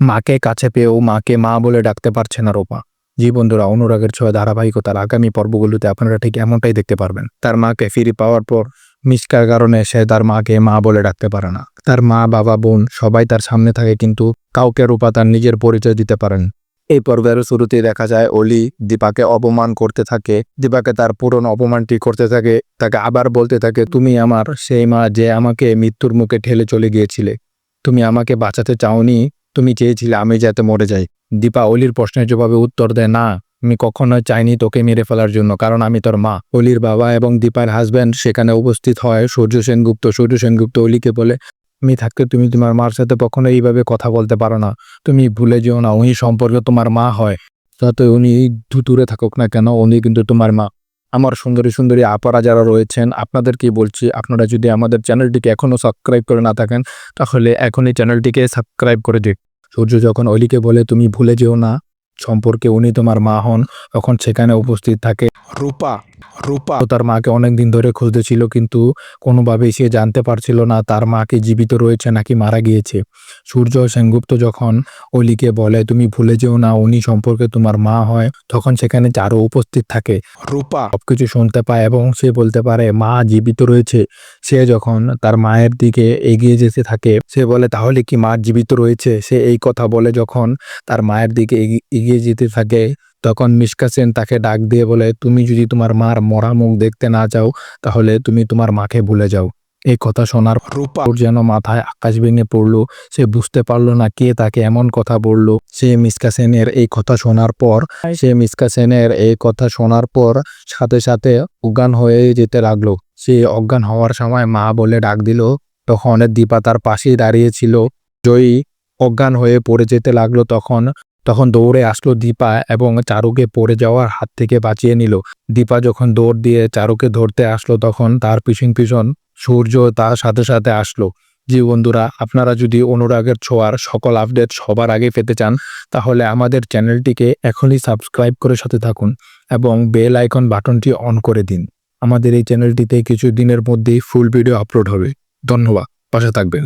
মাকে কাছে পেয়েও মাকে মা বলে ডাকতে পারছে না রূপা। জি বন্ধুরা, অনুরাগের ছোঁয়া ধারাবাহিকতার আগামী পর্বগুলোতে আপনারা ঠিক এমনটাই দেখতে পারবেন। তার মাকে ফিরে পাওয়ার পর মিসকার কারণে সে তার মাকে মা বলে ডাকতে পারে না। তার মা, বাবা, বোন সবাই তার সামনে থাকে কিন্তু কাউকে রূপা তার নিজের পরিচয় দিতে পারেন। এই পর্বের শুরুতে দেখা যায় অলি দীপাকে অপমান করতে থাকে। দীপাকে তার পুরনো অপমানটি করতে থাকে। তাকে আবার বলতে থাকে, তুমি আমার সেই মা যে আমাকে মৃত্যুর মুখে ঠেলে চলে গিয়েছিলে। তুমি আমাকে বাঁচাতে চাওনি। তুমি চেয়েছিলে আমি যাতে মরে যাই। দীপা অলির প্রশ্নের জবাবে উত্তর দেয়, না, আমি কখনোই চাইনি তোকে মেরে ফেলার জন্য, কারণ আমি তোর মা। অলির বাবা এবং দীপার হাজব্যান্ড সেখানে উপস্থিত হয়। সূর্য সেনগুপ্ত সূর্য সেনগুপ্ত অলিকে বলে, আমি থাকতে তুমি তোমার মার সাথে কখনো এইভাবে কথা বলতে পারো না। তুমি ভুলে যেও না উনি সম্পর্কে তোমার মা হয়। তাতে উনি দূরে থাকুক না কেন, উনি কিন্তু তোমার মা। আমার সুন্দরী সুন্দরী আপারা যারা রয়েছেন আপনাদেরকে বলছি, আপনারা যদি আমাদের চ্যানেলটিকে এখনও সাবস্ক্রাইব করে না থাকেন, তাহলে এখনই চ্যানেলটিকে সাবস্ক্রাইব করে দিক সূর্য যখন অলিকে বলে তুমি ভুলে যেও না সম্পর্কে উনি তোমার মা হন তখন সেখানে উপস্থিত থাকে। রূপা রূপা। তার মাকে অনেক দিন ধরে খুঁজতেছিল কিন্তু কোনোভাবেই সে জানতে পারছিল না তার মাকে জীবিত রয়েছে নাকি মারা গিয়েছে। সূর্য সেনগুপ্ত যখন অলিকে বলে তুমি ভুলে যেও না উনি সম্পর্কে তোমার মা হয় তখন সেখানে চারও উপস্থিত থাকে। রূপা। সবকিছু শুনতে পায় এবং সে বলতে পারে মা জীবিত রয়েছে। সে যখন তার মায়ের দিকে এগিয়ে যেতে থাকে সে বলে তাহলে কি মা জীবিত রয়েছে? সে এই কথা বলে যখন তার মায়ের দিকে এগি- এগিয়ে যেতে থাকে। তখন মিশকা সেন তাকে ডাক দিয়ে বলে তুমি যদি তোমার মার মরা মুখ দেখতে না চাও তাহলে তুমি তোমার মাকে ভুলে যাও। এই কথা শোনার রূপা। যেন মাথায় আকাশ ভেঙে পড়ল। সে বুঝতে পারল না কে তাকে এমন কথা বলল। সে মিসকা সেনের এই কথা শোনার পর সে মিসকা সেনের এই কথা শোনার পর সাথে সাথে অজ্ঞান হয়ে যেতে লাগল। সে অজ্ঞান হওয়ার সময় মা বলে ডাক দিল। তখন দীপা তার পাশেই দাঁড়িয়েছিল জয়ী অজ্ঞান হয়ে পড়ে যেতে লাগল। তখন তখন দৌড়ে আসলো দীপা এবং চারুকে পড়ে যাওয়ার হাত থেকে বাঁচিয়ে নিল। দীপা যখন দৌড় দিয়ে চারুকে ধরতে আসলো তখন তার পিছন পিছন সূর্য তার সাথে সাথে আসলো। জি বন্ধুরা, আপনারা যদি অনুরাগের ছোঁয়ার সকল আপডেট সবার আগে পেতে চান, তাহলে আমাদের চ্যানেলটিকে এখনই সাবস্ক্রাইব করে সাথে থাকুন এবং বেল আইকন বাটনটি অন করে দিন। আমাদের এই চ্যানেলটিতে কিছু দিনের মধ্যেই ফুল ভিডিও আপলোড হবে। ধন্যবাদ। পাশে থাকবেন।